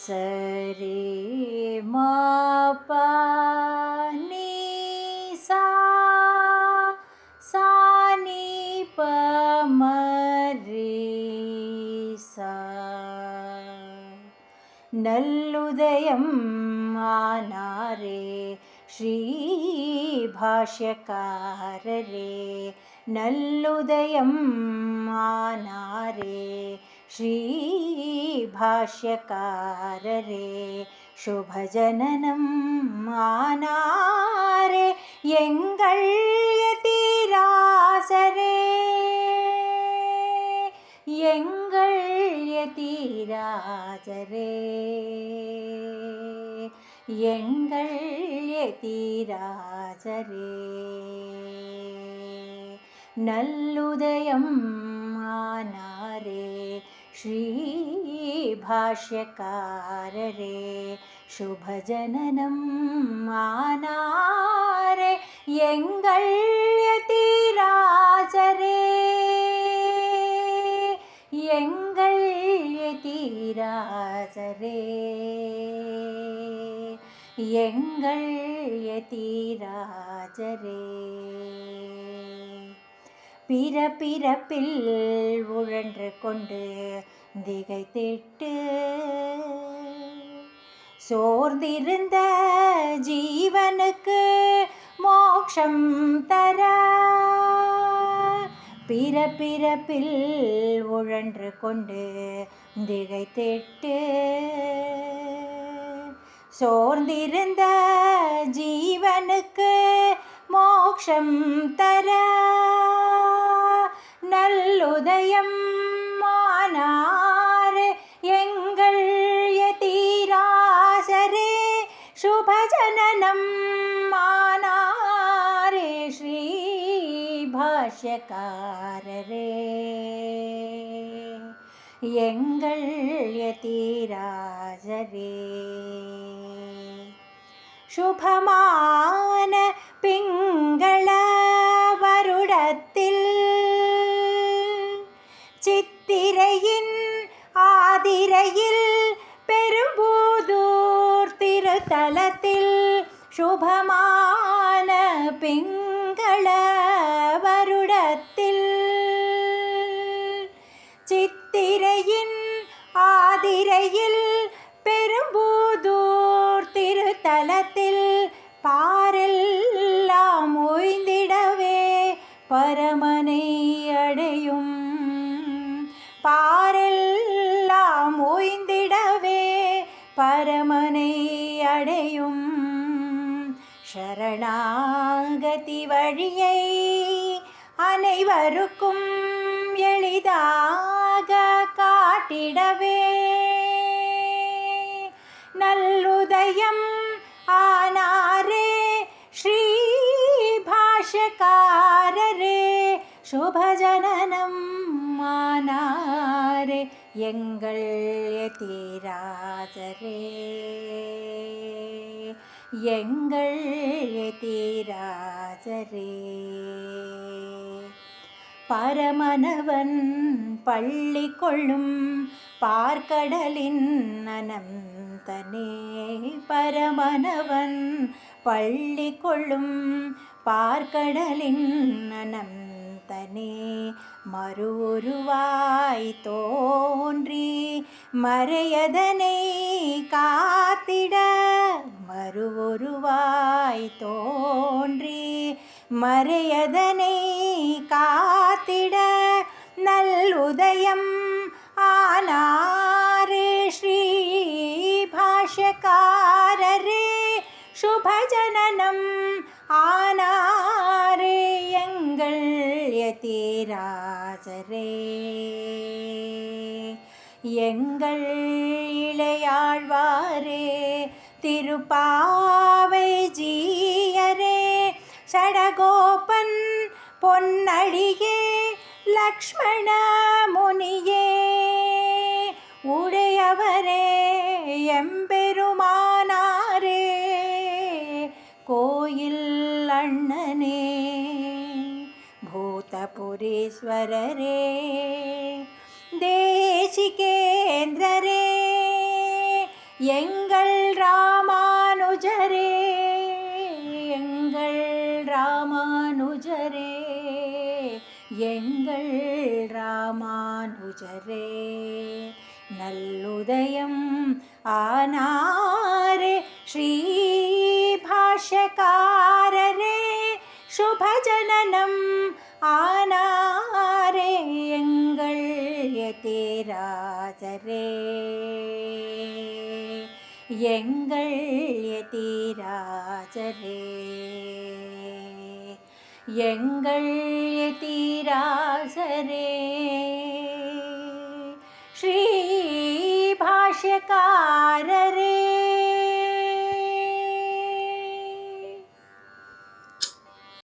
సరే మా పని సా సాని పమరి సా నల్లుదయం మానారే ശ്രീഭാഷ്യകാരരെ നല്ലുദയം ആനാരേ. ശ്രീഭാഷ്യകാരരെ ശുഭജനനം ആനാരേ. എങ്കൾ യതീരാസരേ എങ്കൾ യതീരാജരേ எங்கள் எதிராஜரே. நல்லுதயம் ஆனாரே ஸ்ரீ ഭാഷ്യകാരരേ ശുഭജനനം മാനാരെ എങ്കൾയതീരാജരേ എങ്കൾയതീരാജരേ எங்கள் யதிராஜரே. பிறப்பிறப்பில் உழன்று கொண்டு திகைத்திட்டு சோர்ந்திருந்த ஜீவனுக்கு மோக்ஷம் தர பிறப்பிறப்பில் உழன்று கொண்டு திகைத்திட்டு சோர்ந்திருந்த ஜீவனுக்கு மோக்ஷம் தர. நல்லுதயம் மானார் எங்கள் யதிராசரே சுபஜனனம் மானாரே ஸ்ரீ பாஷ்யக்காரரே. எங்கள் யதிராஜரே ശുഭമാന പിങ്കള വരുടത്തിൽ ചിത്തിരയിൻ ആതിരയിൽ പെരുമ്പൂതൂർ തിരുത്തലത്തിൽ ശുഭമാന പിങ്കള വരുടത്തിൽ ചിത്തിരയിൻ ആതിരയിൽ പെരുമ്പൂതൂർ தலத்தில் பாரெல்லாம் ஓய்ந்திடவே பரமனை அடையும். பாரெல்லாம் ஓய்ந்திடவே பரமனை அடையும். சரணாகதி வழியை அனைவருக்கும் எளிதாக காட்டிடவே பாஷ்யக்காரரே சுபஜனனம் மானாரே எங்கள் யதிராஜரே எங்கள் யதிராஜரே பரமனவன் பள்ளி கொள்ளும் பார்க்கடலின் அனந்தனே பரமனவன் பள்ளி கொள்ளும் பார்க்கடலின் அனந்தனே மறுவுருவாய் தோன்றி மறையதனை காத்திட மறுவுருவாய் தோன்றி மறையதனை காத்திட நல்லுதயம் ஆனாரே ஸ்ரீ பாஷகா. ராஜரே. எங்கள் இளையாழ்வாரே திருப்பாவை ஜீயரே சடகோபன் பொன்னடியே லக்ஷ்மண முனியே உடையவரே எம்பெருமானாரே கோயில் அண்ணனே. पुरेश्वर रे देशिकेन्द्र रे यङ्गल् रामानुजरे यङ्गल् रामानुजरे यङ्गल् रामानुजरे नल्लुदयम् आनारे श्रीभाष्यकार रे शुभजननम् ஆனாரே எங்கள் எதிராஜரே எங்கள் எதிராஜரே எங்கள் எதிராஜரே ஸ்ரீ பாஷ்யக்காரரே.